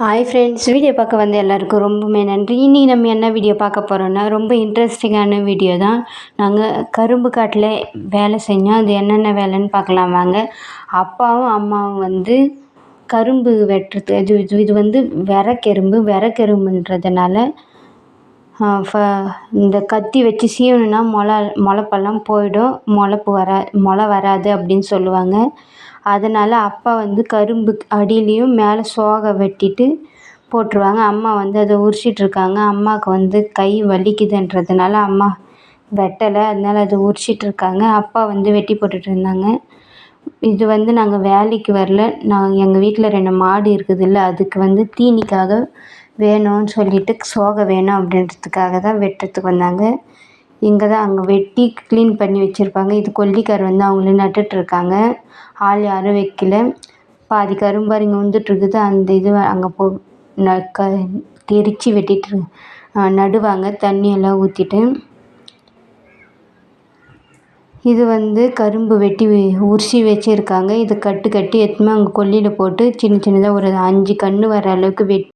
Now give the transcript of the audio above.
Hi friends video பார்க்க வந்து எல்லாருக்கும் ரொம்பவுமே நன்றி. இன்றைக்கி நம்ம என்ன வீடியோ பார்க்க போகிறோன்னா ரொம்ப இன்ட்ரெஸ்டிங்கான வீடியோ தான். நாங்கள் கரும்பு காட்டில் வேலை செஞ்சோம். அது என்னென்ன வேலைன்னு பார்க்கலாம் வாங்க. அப்பாவும் அம்மாவும் வந்து கரும்பு வெட்டுறது இது இது இது வந்து விறக்கெரும்பு விறக்கெரும்புன்றதுனால ஃப இந்த கத்தி வச்சு சீவணுன்னா மொள முளப்பெல்லாம் போயிடும். முளைப்பு வரா முள வராது அப்படின்னு சொல்லுவாங்க. அதனால் அப்பா வந்து கரும்பு அடியிலையும் மேலே சோகை வெட்டிட்டு போட்டுருவாங்க. அம்மா வந்து அதை உரிச்சிட்ருக்காங்க அம்மாவுக்கு வந்து கை வலிக்குதுன்றதுனால அம்மா வெட்டலை. அதனால அதை உரிச்சிட்ருக்காங்க அப்பா வந்து வெட்டி போட்டுட்ருந்தாங்க. இது வந்து நாங்கள் வேலைக்கு வரல. நான் எங்கள் வீட்டில் ரெண்டு மாடு இருக்குதுல்ல அதுக்கு வந்து தீனிக்காக வேணும்னு சொல்லிட்டு சோகை வேணும் அப்படின்றதுக்காக தான் வெட்டுறதுக்கு வந்தாங்க. இங்கே தான் அங்கே வெட்டி க்ளீன் பண்ணி வச்சுருப்பாங்க. இது கொல்லிக்கார் வந்து அவங்களே நட்டுட்ருக்காங்க ஆள் யாரும் வைக்கல. பாதி கரும்பாரு இங்கே வந்துட்டுருக்குது. அந்த இது அங்கே போ ந க தெரித்து வெட்டிட்டு நடுவாங்க. தண்ணியெல்லாம் ஊற்றிட்டு இது வந்து கரும்பு வெட்டி உரிசி வச்சுருக்காங்க. இது கட்டு கட்டி எடுத்துன்னு அங்கே கொல்லியில் போட்டு சின்ன சின்னதாக ஒரு அஞ்சு கன்று வர அளவுக்கு வெட்